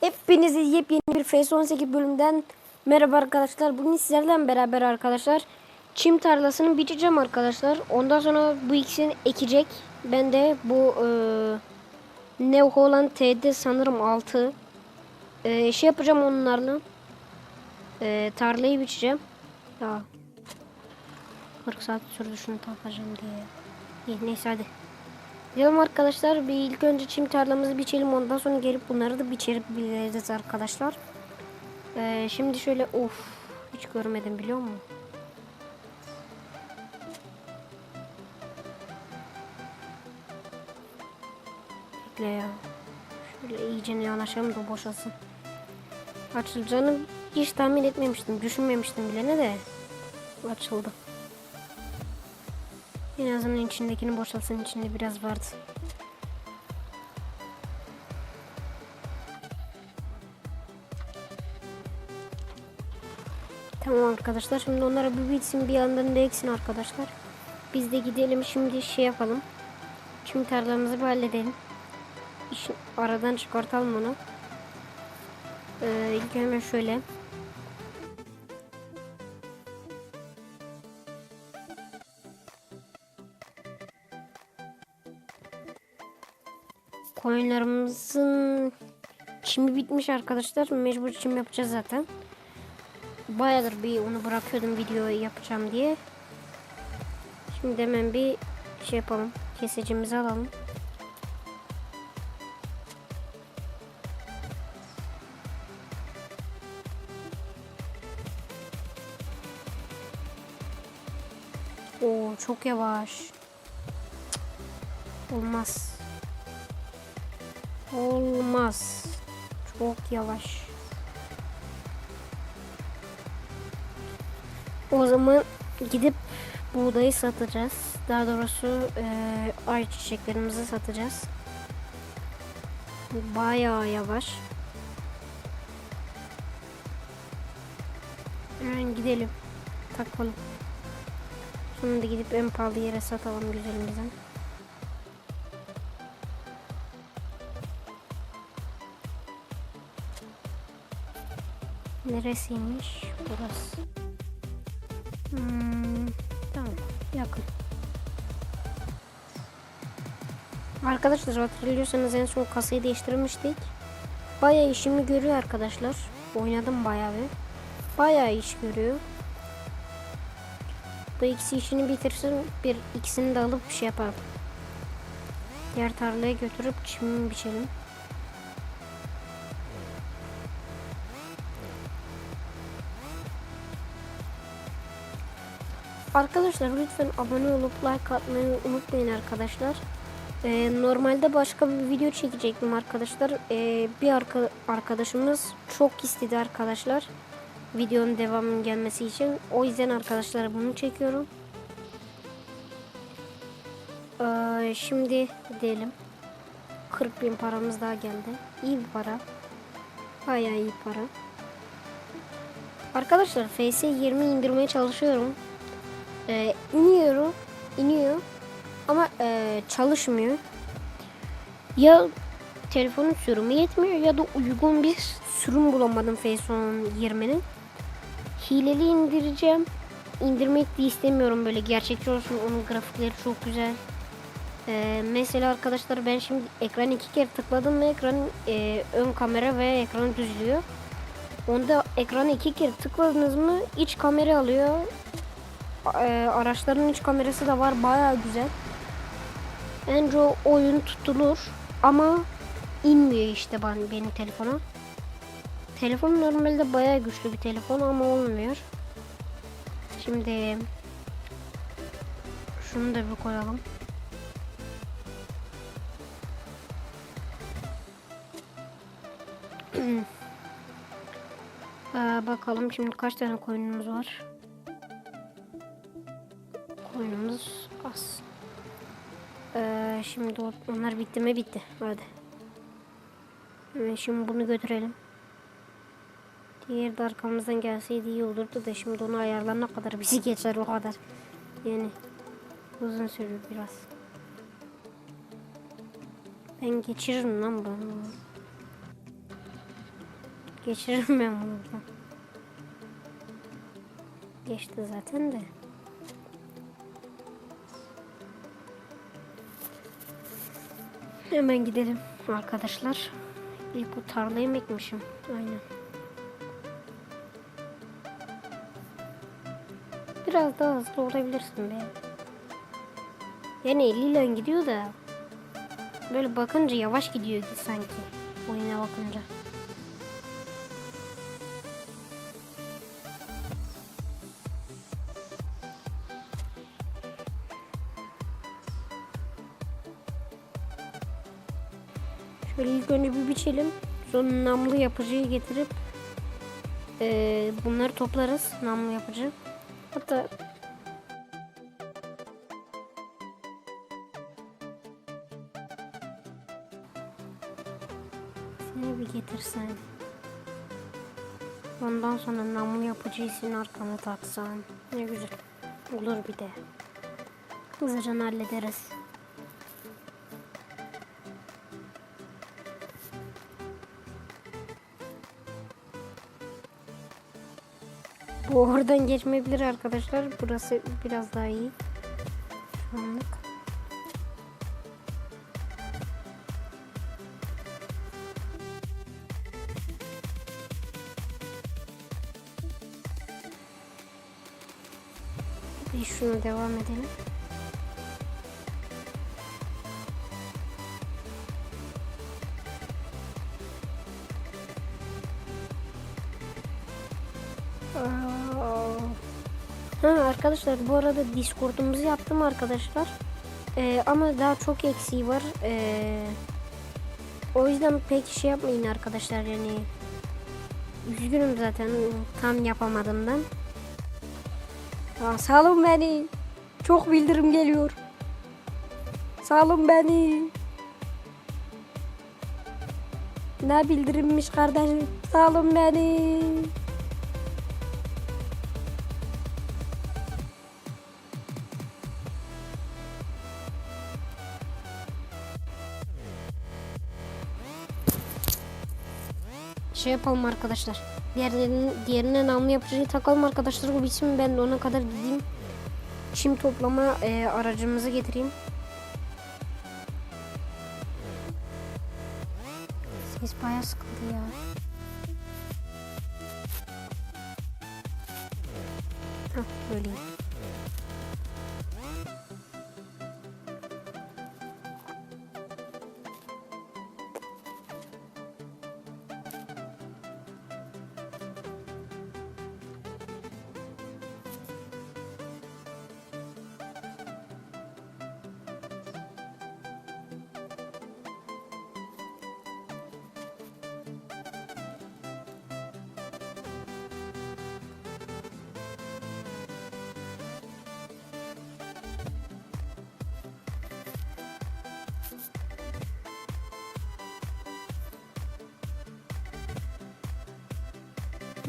Hepinize yepyeni bir FS18 bölümden merhaba arkadaşlar. Bugün sizlerle beraber arkadaşlar çim tarlasını biçeceğim arkadaşlar. Ondan sonra bu ikisini ekecek. Ben de bu e, Nevho olan T'de sanırım 6 e, şey yapacağım onlarla. E, tarlayı biçeceğim. Ya 40 saat sürdü şunu takacağım diye. İyi, neyse hadi. Gidelim arkadaşlar. Bir ilk önce çim tarlamızı biçelim. Ondan sonra gelip bunları da biçebiliriz arkadaşlar. Ee, şimdi şöyle of hiç görmedim biliyor musun? Bekle ya. Şöyle iyice yanaşalım da boşalsın. Açılacağını hiç tahmin etmemiştim. Düşünmemiştim bile ne de. Açıldı. En azından içindekini boşalsın içinde biraz vardı. Tamam arkadaşlar şimdi onlara bir bitsin bir yandan da eksin arkadaşlar. Biz de gidelim şimdi şey yapalım. Şimdi tarlamızı bir halledelim. İşin aradan çıkartalım onu. Ee, ilk hemen şöyle. Koyunlarımızın çimi bitmiş arkadaşlar. Mecbur çim yapacağız zaten. Bayağıdır bir onu bırakıyordum videoyu yapacağım diye. Şimdi hemen bir şey yapalım. Kesicimizi alalım. Oo çok yavaş. Cık, Olmaz. Olmaz. Çok yavaş. O zaman gidip buğdayı satacağız. Daha doğrusu e, ay çiçeklerimizi satacağız. Bayağı yavaş. Hemen gidelim. Takalım. Şimdi gidip en pahalı yere satalım güzelimizden. Neresiymiş? Burası. Hmm, tamam. Yakın. Arkadaşlar hatırlıyorsanız en son kasayı değiştirmiştik. Bayağı işimi görüyor arkadaşlar. Oynadım bayağı bir. Bayağı iş görüyor. Bu ikisi işini bitirsin. Bir ikisini de alıp bir şey yapalım. Diğer tarlaya götürüp çimimi biçelim. Arkadaşlar lütfen abone olup like atmayı unutmayın arkadaşlar. Ee, normalde başka bir video çekecektim arkadaşlar. Ee, bir arka arkadaşımız çok istedi arkadaşlar. Videonun devamının gelmesi için. O yüzden arkadaşlar bunu çekiyorum. Ee, şimdi gidelim. 40 bin paramız daha geldi. İyi bir para. Bayağı iyi para. Arkadaşlar FS 20 indirmeye çalışıyorum. Ee, iniyorum. iniyor. Ama e, çalışmıyor. Ya telefonun sürümü yetmiyor ya da uygun bir sürüm bulamadım Faceon 20'nin. Hileli indireceğim. İndirmek de istemiyorum böyle gerçekçi olsun. Onun grafikleri çok güzel. Ee, mesela arkadaşlar ben şimdi ekran iki kere tıkladım ve ekran e, ön kamera ve ekran düzlüyor. Onda ekranı iki kere tıkladınız mı iç kamera alıyor. E, araçların iç kamerası da var baya güzel. Bence o oyun tutulur ama inmiyor işte ben, benim telefona. Telefon normalde baya güçlü bir telefon ama olmuyor. Şimdi şunu da bir koyalım. Ee, bakalım şimdi kaç tane koyunumuz var. Koyunumuz az. Ee, şimdi onlar bitti mi bitti. Hadi. Hemen şimdi bunu götürelim. Diğer de arkamızdan gelseydi iyi olurdu da şimdi onu ayarlanana kadar bizi geçer o kadar. Yani uzun sürür biraz. Ben geçiririm lan bunu. Geçiririm ben bunu. Geçti zaten de. Hemen gidelim arkadaşlar. İlk bu tarlayı mı ekmişim? Aynen. Biraz daha hızlı olabilirsin be. Yani 50 ile gidiyor da böyle bakınca yavaş gidiyor ki sanki oyuna bakınca. Şöyle ilk önce bir biçelim. Sonra namlu yapıcıyı getirip eee, bunları toplarız. Namlu yapıcı. Hatta seni bir getirsen. Ondan sonra namlu yapıcıyı senin arkana taksan. Ne güzel. Olur bir de. Hızlıca hallederiz. Oradan geçmeyebilir arkadaşlar. Burası biraz daha iyi. Şu anlık. Bir şuna devam edelim. Aa. Ha arkadaşlar bu arada Discord'umuzu yaptım arkadaşlar. Ee, ama daha çok eksiği var. Ee, o yüzden pek şey yapmayın arkadaşlar yani. Üzgünüm zaten tam yapamadığımdan. Aa, salın beni. Çok bildirim geliyor. Salın beni. Ne bildirimmiş kardeşim? Salın beni. Şey yapalım arkadaşlar. Diğerlerinin, diğerine namlu yapıcıyı takalım arkadaşlar. Bu bitsin ben de ona kadar gideyim. Çim toplama e, aracımızı getireyim. Ses bayağı sıkıldı ya. Hah böyle.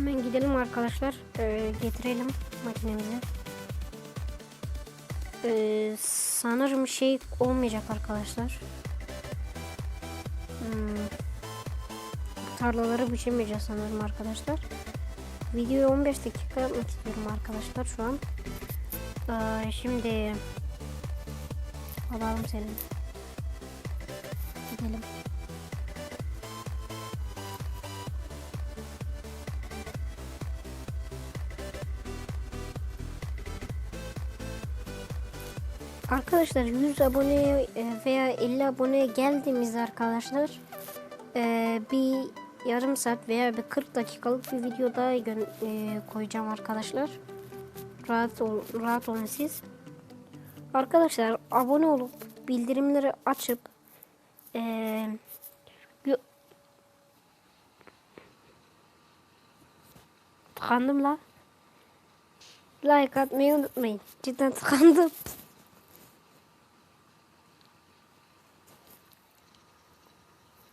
Hemen gidelim arkadaşlar. Ee, getirelim makinemizi. Ee, sanırım şey olmayacak arkadaşlar. Hmm. Tarlaları biçemeyeceğiz sanırım arkadaşlar. Videoyu 15 dakika yapmak istiyorum arkadaşlar şu an. Ee, şimdi alalım seni. Gidelim. Arkadaşlar 100 aboneye veya 50 aboneye geldiğimizde arkadaşlar e, bir yarım saat veya bir 40 dakikalık bir video daha e, koyacağım arkadaşlar. Rahat ol, rahat olun siz. Arkadaşlar abone olup bildirimleri açıp e, gö- tıkandım la. Like atmayı unutmayın. Cidden tıkandım.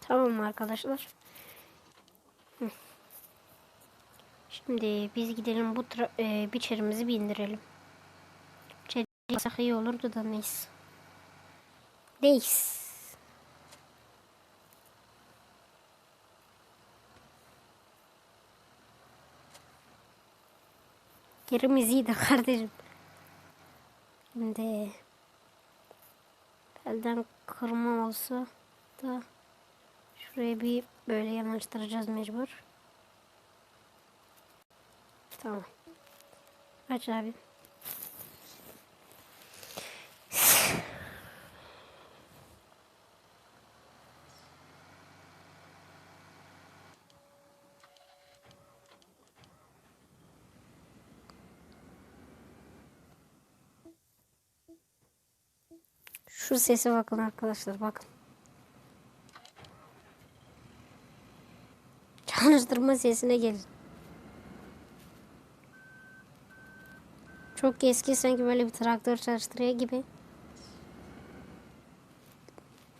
Tamam arkadaşlar? Şimdi biz gidelim bu e, biçerimizi bir indirelim. Çelik iyi olurdu da neyse. Neyse. Yerimiz iyi kardeşim. Şimdi elden kırma olsa da şuraya bir böyle yanaştıracağız mecbur. Tamam. Aç abi. Şu sese bakın arkadaşlar bakın. Çalıştırma sesine gelin. Çok eski sanki böyle bir traktör çalıştırıyor gibi.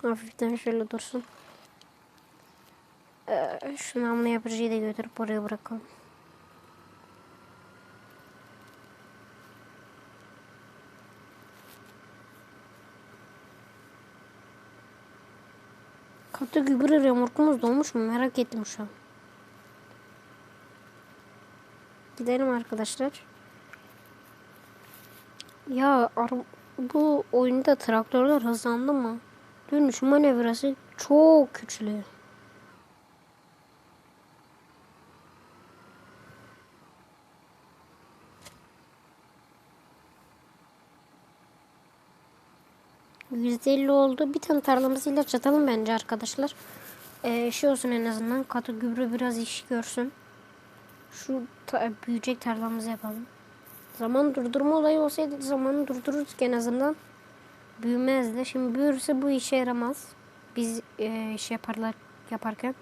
Hafiften şöyle dursun. Ee, şu namlu yapıcıyı da götürüp oraya bırakalım. Katı gübre remorkumuz dolmuş mu? Merak ettim şu an. Gidelim arkadaşlar. Ya bu oyunda traktörler hızlandı mı? Dönüş manevrası çok güçlü. %50 oldu. Bir tane tarlamızı ilaç atalım bence arkadaşlar. Ee, şey olsun en azından. Katı gübre biraz iş görsün. Şu ta- büyüyecek tarlamızı yapalım. Zaman durdurma olayı olsaydı zamanı durdururduk en azından. Büyümezdi. Şimdi büyürse bu işe yaramaz. Biz e, iş yaparlar yaparken.